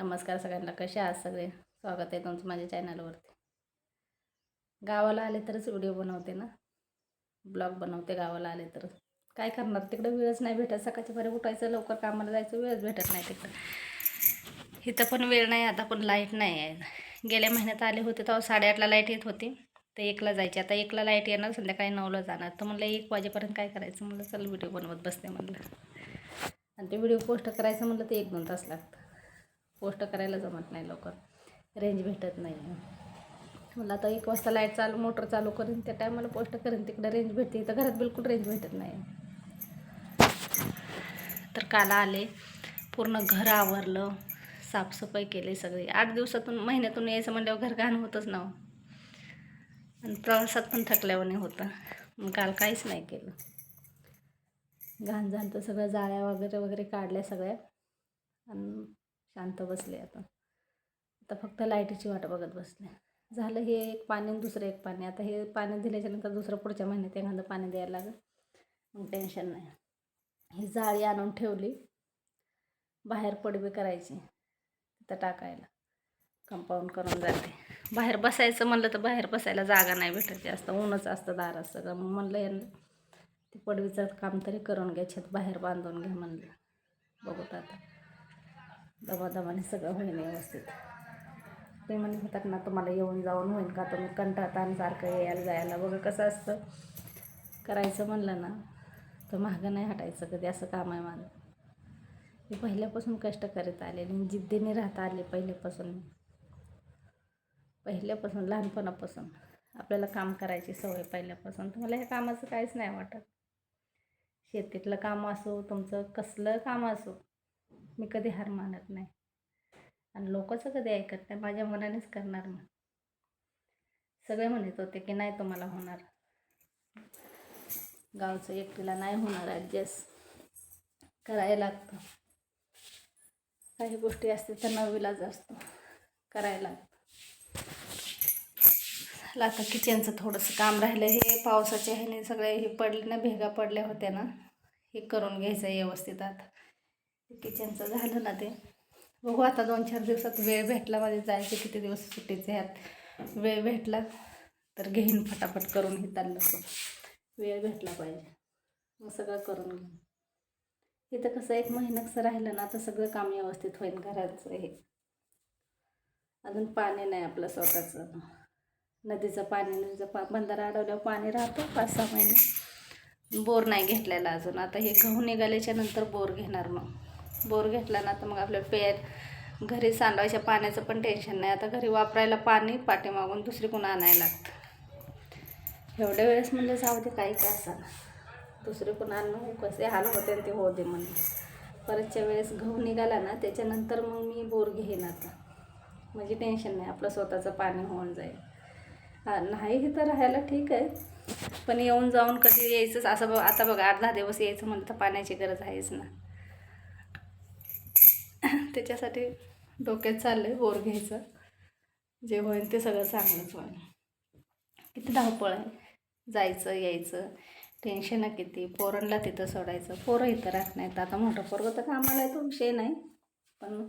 नमस्कार सगळ्यांना कसे आहात सगळे? स्वागत आहे तुमचं माझ्या चॅनलवरती गावाला आले तरच व्हिडिओ बनवते ना? ब्लॉग बनवते गावाला आले तर. काय करणार? तिकडं वेळच नाही भेटत. सकाळच्या बरे उठायचं लवकर कामाला जायचं वेळच भेटत नाही तिकडं. इथं पण वेळ नाही आता पण लाइट नाही आहे. गेल्या महिन्यात आले होते तेव्हा साडेआठला लाइट येत होती. तर एकला जायचे. आता एकला लाइट येणार संध्याकाळी नऊला जाणार. तर म्हणलं एक वाजेपर्यंत काय करायचं? म्हणलं चल व्हिडिओ बनवत बसते म्हणलं. आणि ते व्हिडिओ पोस्ट करायचं म्हणलं तर एक दोन तास लागतं पोस्ट करायला जमत नाही लवकर. रेंज भेटत नाही. मला आता एक वाजता लाइट चालू मोटर चालू करेन त्या टायमाला पोस्ट करेन तिकडे रेंज भेटते. तर घरात बिलकुल रेंज भेटत नाही. तर काल आले पूर्ण घर आवरलं साफसफाई केली सगळी. आठ दिवसातून महिन्यातून यायचं म्हणल्यावर घर घाण होतच ना हो. आणि प्रवासात पण थकल्यावर होतं. मग काल काहीच नाही केलं. घाण झालं तर सगळं जाळ्या वगैरे वगैरे काढल्या सगळ्या. आणि शांत बसले आता. आता फक्त लाईटीची वाट बघत बसले. झालं हे एक पाणी दुसरं एक पाणी. आता हे पाणी दिल्याच्यानंतर दुसरं पुढच्या महिन्यात एखादं पाणी द्यायला लागेल. मग टेन्शन नाही. ही जाळी आणून ठेवली. बाहेर पडवी करायची. तिथं टाकायला. कंपाऊंड करून जाते. बाहेर बसायचं म्हणलं तर बाहेर बसायला जागा नाही भेटत जास्त. ऊनच असतं दारात सगळं. मग म्हणलं यांना ते पडवीचं काम तरी करून घ्या. छत बाहेर बांधून घ्या म्हणलं. बघूत आता. दबादबाने सगळं होईन व्यवस्थित. ते म्हणत होतात ना तुम्हाला येऊन जाऊन होईन का? तुम्ही कंटाळता सारखं यायला जायला बघा कसं असतं. करायचं म्हणलं ना तर महागं नाही हटायचं कधी असं काम आहे माझं. मी पहिल्यापासून कष्ट करीत आले आणि जिद्दीने राहता आले पहिल्यापासून. पहिल्यापासून लहानपणापासून. आपल्याला काम करायची सवय पहिल्यापासून. तुम्हाला ह्या कामाचं काहीच नाही वाटत. शेतीतलं काम असो तुमचं कसलं काम असो मी कधी हार मानत नाही. आणि लोकंचं कधी ऐकत नाही माझ्या मनानेच करणार मग सगळे म्हणत होते की नाही तुम्हाला होणार. गावचं एकटीला नाही होणार ॲडजस्ट करायला लागतं. काही गोष्टी असतील तर नवीलाच असतो. करायला लागतं. चला आता किचनचं थोडंसं काम राहिलं. हे पावसाचे ह्याने सगळे हे पडले ना भेगा पडल्या होत्या ना. हे करून घ्यायचं आहे व्यवस्थित आता. किचनचं झालं ना ते. बघू आता दोन चार दिवसात वेळ भेटला माझे जायचे किती दिवस सुट्टीचे ह्यात वेळ भेटला तर घेईन फटाफट करून हे चाललं वेळ भेटला पाहिजे. मग सगळं करून घेईन. इथं कसं एक महिना कसं राहिलं ना आता सगळं काम व्यवस्थित होईल घराचं हे. अजून पाणी नाही आपलं स्वतःचं. नदीचं पाणी नदीचं पा बंधारा अडवल्यावर पाणी राहतं पाच सहा महिने. बोर नाही घेतलेला अजून. आता हे गहू निघाल्याच्या नंतर बोर घेणार मग. बोर घेतला ना तर मग आपल्या पेर घरी सांडवायच्या पाण्याचं पण टेन्शन नाही. आता घरी वापरायला पाणी पाठीमागून दुसरी कोण आणायला लागतं. एवढ्या वेळेस म्हणजे जाऊ दे काही काय असा दुसरी कोण आणणं कसे हाल होते आणि ते होऊ दे म्हणजे परतच्या वेळेस गहू निघाला ना त्याच्यानंतर मग मी बोर घेईन आता. म्हणजे टेन्शन नाही आपलं स्वतःचं पाणी होऊन जाईल. नाही हे तर राहायला ठीक आहे. पण येऊन जाऊन कधी यायचंच असं बघ आता बघा आठ दहा दिवस यायचं म्हणलं तर पाण्याची गरज आहेच ना. त्याच्यासाठी डोक्यात चाललं आहे बोर घ्यायचं. जे होईल ते सगळं चांगलंच होईल. किती धावपळ आहे. जायचं यायचं. टेन्शन आहे किती पोरणला तिथं सोडायचं. पोरं इथं राहत नाहीत. आता मोठं पोरगं तर कामाला येतो तो विषय नाही. पण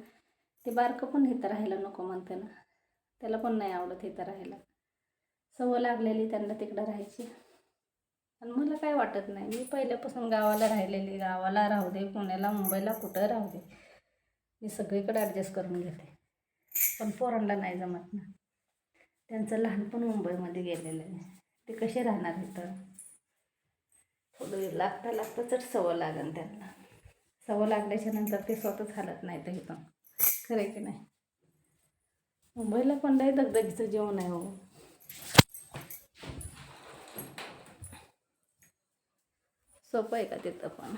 ते बारकं पण इथं राहायला नको म्हणते ना. त्याला पण नाही आवडत इथं राहायला. सवय लागलेली त्यांना तिकडं राहायची. आणि मला काय वाटत नाही. मी पहिल्यापासून गावाला राहिलेली. गावाला राहू दे पुण्याला मुंबईला कुठं राहू दे. मी सगळीकडे ॲडजस्ट करून घेते. पण पोरांना नाही जमत ना. त्यांचं लहानपण मुंबईमध्ये गेलेलं आहे. ते कसे राहणार इथं? थोडं लागता लागता तर सवय लागेल त्यांना. सवय लागल्याच्या नंतर ते स्वतःच हालत नाही तर इथं. खरं की नाही? मुंबईला पण लय दगदगीचं जेवण आहे हो. सोपं आहे का तिथं पण?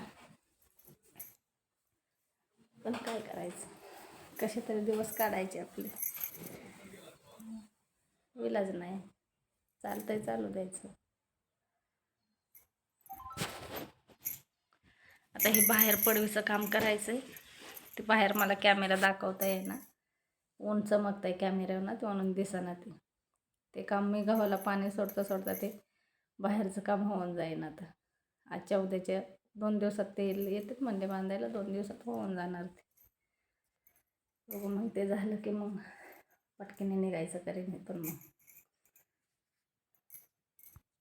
पण काय करायचं? कसे तरी दिवस काढायचे आपले. विलाज नाही. चालतंय चालू द्यायचं. आता हे बाहेर पडवीचं काम करायचं आहे ते बाहेर मला कॅमेरा दाखवता येईना. ऊन चमकत आहे कॅमेऱ्यावर ना ते म्हणून दिसेना ते. ते काम मी गव्हाला पाणी सोडता सोडता ते बाहेरचं काम होऊन जाईन आता. आजच्या उद्याच्या दोन दिवसात ते येतात म्हणले बांधायला दोन दिवसात होऊन जाणार ते. बघू मग ते झालं की मग पटकीने निघायचं करेन मी पण मग.